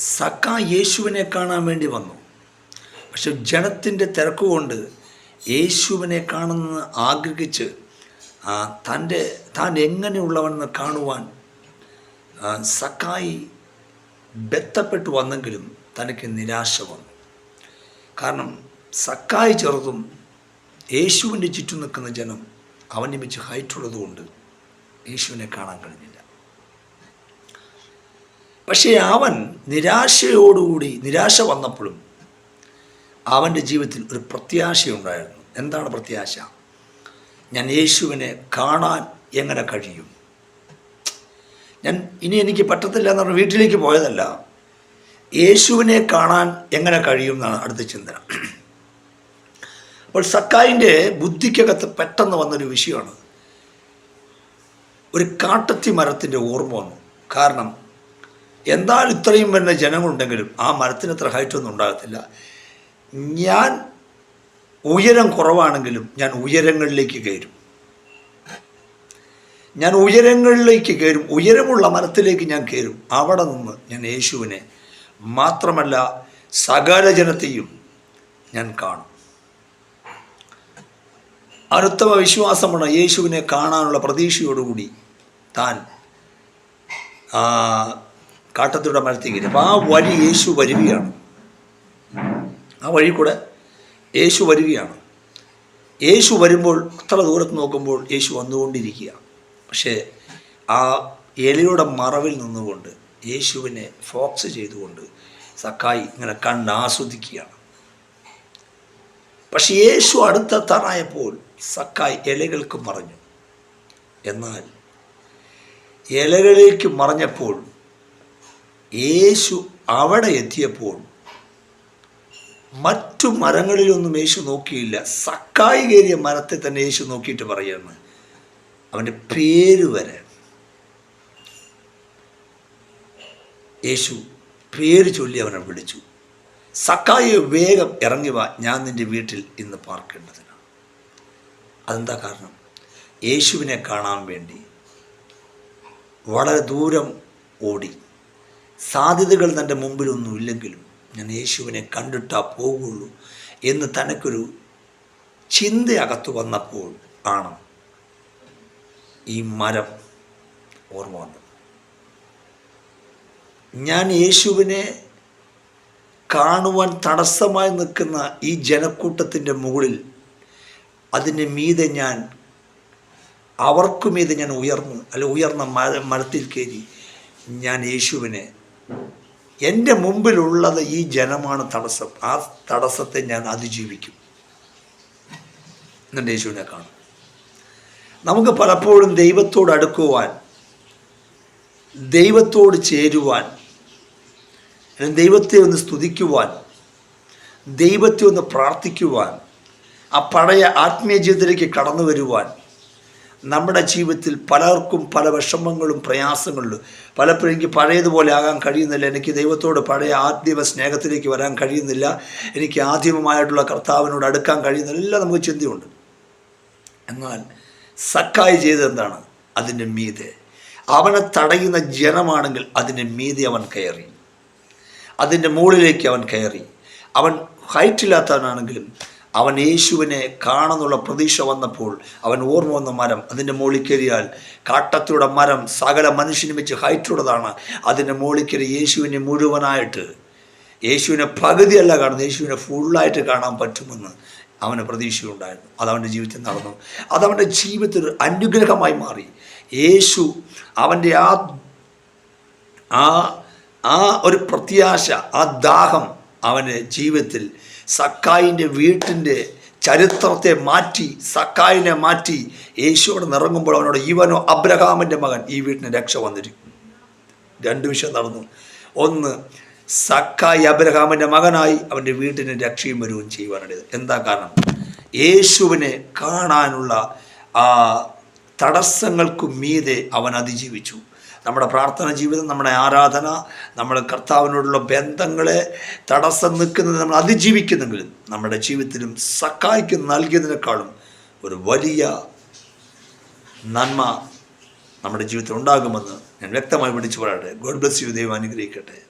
സക്ക യേശുവിനെ കാണാൻ വേണ്ടി വന്നു. പക്ഷെ ജനത്തിന്റെ തിരക്കുകൊണ്ട് യേശുവിനെ കാണുന്ന ആഗ്രഹിച്ച് തന്റെ താൻ എങ്ങനെയുള്ളവനെന്ന് കാണുവാൻ സക്കായി ബെത്തപ്പെട്ടു വന്നെങ്കിലും തനിക്ക് നിരാശ വന്നു. കാരണം സക്കായി ചെറുതും യേശുവിന്റെ ചുറ്റും നിൽക്കുന്ന ജനം അവനിമിച്ച് ഹൈറ്റുള്ളതുകൊണ്ട് യേശുവിനെ കാണാൻ കഴിഞ്ഞില്ല. പക്ഷേ അവൻ നിരാശയോടുകൂടി നിരാശ വന്നപ്പോഴും അവന്റെ ജീവിതത്തിൽ ഒരു പ്രത്യാശയുണ്ടായിരുന്നു. എന്താണ് പ്രത്യാശ? ഞാൻ യേശുവിനെ കാണാൻ എങ്ങനെ കഴിയും? ഞാൻ ഇനി എനിക്ക് പറ്റത്തില്ല എന്ന് പറഞ്ഞ് വീട്ടിലേക്ക് പോയതല്ല. യേശുവിനെ കാണാൻ എങ്ങനെ കഴിയും എന്നാണ് അടുത്ത ചിന്തന. അപ്പോൾ സക്കായിന്റെ ബുദ്ധിക്കകത്ത് പെട്ടെന്ന് വന്നൊരു വിഷയമാണ്. ഒരു കാട്ടത്തി മരത്തിന്റെ ഓർമ്മ വന്നു. കാരണം എന്തായാലും ഇത്രയും വരുന്ന ജനങ്ങളുണ്ടെങ്കിലും ആ മരത്തിന് അത്ര ഹൈറ്റൊന്നും ഉണ്ടാകത്തില്ല. ഞാൻ ഉയരം കുറവാണെങ്കിലും ഞാൻ ഉയരങ്ങളിലേക്ക് കയറും. ഞാൻ ഉയരങ്ങളിലേക്ക് കയറും. ഉയരമുള്ള മരത്തിലേക്ക് ഞാൻ കയറും. അവിടെ നിന്ന് ഞാൻ യേശുവിനെ മാത്രമല്ല സകല ജനത്തെയും ഞാൻ കാണും. അനുത്തമ വിശ്വാസമാണ് യേശുവിനെ കാണാനുള്ള പ്രതീക്ഷയോടുകൂടി താൻ കാട്ടത്തിലൂടെ മരത്തേക്ക് അപ്പോൾ ആ വഴി യേശു വരികയാണ്. ആ വഴി കൂടെ യേശു വരികയാണ്. യേശു വരുമ്പോൾ അത്ര ദൂരത്ത് നോക്കുമ്പോൾ യേശു വന്നുകൊണ്ടിരിക്കുക. പക്ഷേ ആ എലിയുടെ മറവിൽ നിന്നുകൊണ്ട് യേശുവിനെ ഫോക്സ് ചെയ്തുകൊണ്ട് സക്കായി ഇങ്ങനെ കണ്ട് ആസ്വദിക്കുകയാണ്. പക്ഷെ യേശു അടുത്തെത്താനായപ്പോൾ സക്കായി ഇലകൾക്ക് മറഞ്ഞു. എന്നാൽ ഇലകളിലേക്ക് മറഞ്ഞപ്പോൾ യേശു അവിടെ എത്തിയപ്പോൾ മറ്റു മരങ്ങളിലൊന്നും യേശു നോക്കിയില്ല. സക്കായി കയറിയ മരത്തെ തന്നെ യേശു നോക്കിയിട്ട് പറയുകയാണ്. അവന്റെ പേര് വരെ. യേശു പേര് ചൊല്ലി അവനെ വിളിച്ചു. സക്കായി വേഗം ഇറങ്ങി വാ ഞാൻ നിന്റെ വീട്ടിൽ ഇന്ന് പാർക്കേണ്ടതിനാണ്. അതെന്താ കാരണം? യേശുവിനെ കാണാൻ വേണ്ടി വളരെ ദൂരം ഓടി സാധ്യതകൾ തന്റെ മുമ്പിലൊന്നും ഇല്ലെങ്കിലും ഞാൻ യേശുവിനെ കണ്ടിട്ടാ പോകുള്ളൂ എന്ന് തനക്കൊരു ചിന്ത അകത്തു വന്നപ്പോൾ ആണ് ഈ മരം ഓർമ്മ വന്നത്. ഞാൻ യേശുവിനെ കാണുവാൻ തടസ്സമായി നിൽക്കുന്ന ഈ ജനക്കൂട്ടത്തിന്റെ മുകളിൽ അതിന് മീതെ ഞാൻ അവർക്കു മീതെ ഞാൻ ഉയർന്നു അല്ലെ ഉയർന്ന മര മരത്തിൽ കയറി ഞാൻ യേശുവിനെ എന്റെ മുമ്പിലുള്ളത് ഈ ജനമാണ് തടസ്സം. ആ തടസ്സത്തെ ഞാൻ അതിജീവിക്കും. എന്നിട്ട് യേശുവിനെ കാണും. നമുക്ക് പലപ്പോഴും ദൈവത്തോട് അടുക്കുവാൻ ദൈവത്തോട് ചേരുവാൻ ദൈവത്തെ ഒന്ന് സ്തുതിക്കുവാൻ ദൈവത്തെ ഒന്ന് പ്രാർത്ഥിക്കുവാൻ ആ പഴയ ആത്മീയ ജീവിതത്തിലേക്ക് കടന്നു വരുവാൻ നമ്മുടെ ജീവിതത്തിൽ പലർക്കും പല വിഷമങ്ങളും പ്രയാസങ്ങളും പലപ്പോഴും എനിക്ക് പഴയതുപോലെ ആകാൻ കഴിയുന്നില്ല. എനിക്ക് ദൈവത്തോട് പഴയ ആദ്യമ സ്നേഹത്തിലേക്ക് വരാൻ കഴിയുന്നില്ല. എനിക്ക് ആദ്യമമായിട്ടുള്ള കർത്താവിനോട് അടുക്കാൻ കഴിയുന്നില്ല. എല്ലാം നമുക്ക് ചിന്തയുണ്ട്. എന്നാൽ സക്കായി ചെയ്തത് എന്താണ്? അതിന്റെ മീതെ. അവനെ തടയുന്ന ജനമാണെങ്കിൽ അതിന്റെ മീതെ അവൻ കയറി. അതിന്റെ മുകളിലേക്ക് അവൻ കയറി. അവൻ ഹൈറ്റില്ലാത്തവനാണെങ്കിലും അവൻ യേശുവിനെ കാണുന്നുള്ള പ്രതീക്ഷ വന്നപ്പോൾ അവൻ ഓർമ്മ വന്ന മരം അതിന്റെ മുകളിൽ കയറിയാൽ കാട്ടത്തിലൂടെ മരം സകല മനുഷ്യനും വെച്ച് ഹൈറ്റുള്ളതാണ് അതിന്റെ മുകളിൽ കയറി യേശുവിനെ മുഴുവനായിട്ട് യേശുവിനെ പകുതിയല്ല കാണുന്നത് യേശുവിനെ ഫുള്ളായിട്ട് കാണാൻ പറ്റുമെന്ന് അവന് പ്രതീക്ഷയുണ്ടായിരുന്നു. അതവന്റെ ജീവിതത്തിൽ നടന്നു. അതവന്റെ ജീവിതത്തിൽ അനുഗ്രഹമായി മാറി. യേശു അവന്റെ ആ ആ ആ ഒരു പ്രത്യാശ ആ ദാഹം അവന്റെ ജീവിതത്തിൽ സക്കായിന്റെ വീട്ടിന്റെ ചരിത്രത്തെ മാറ്റി സക്കായിനെ മാറ്റി യേശുവോട് നിറങ്ങുമ്പോൾ അവനോട് ഇവനോ അബ്രഹാമിന്റെ മകൻ ഈ വീട്ടിന് രക്ഷ വന്നിരിക്കും രണ്ട് വിഷയം നടന്നു. ഒന്ന് സക്കായി അബ്രഹാമിന്റെ മകനായി അവന്റെ വീട്ടിന് രക്ഷയും വരുകയും ചെയ്യുവാനുള്ളത് എന്താ കാരണം? യേശുവിനെ കാണാനുള്ള ആ തടസ്സങ്ങൾക്കു മീതെ അവൻ അതിജീവിച്ചു. നമ്മുടെ പ്രാർത്ഥന ജീവിതം നമ്മുടെ ആരാധന നമ്മുടെ കർത്താവിനോടുള്ള ബന്ധങ്ങളെ തടസ്സം നിൽക്കുന്നത് നമ്മൾ അതിജീവിക്കുന്നെങ്കിലും നമ്മുടെ ജീവിതത്തിലും സക്കായിക്ക് നൽകിയതിനേക്കാളും ഒരു വലിയ നന്മ നമ്മുടെ ജീവിതത്തിൽ ഉണ്ടാകുമെന്ന് ഞാൻ വ്യക്തമായി വിളിച്ചു പറയട്ടെ. God bless you. ദൈവം അനുഗ്രഹിക്കട്ടെ.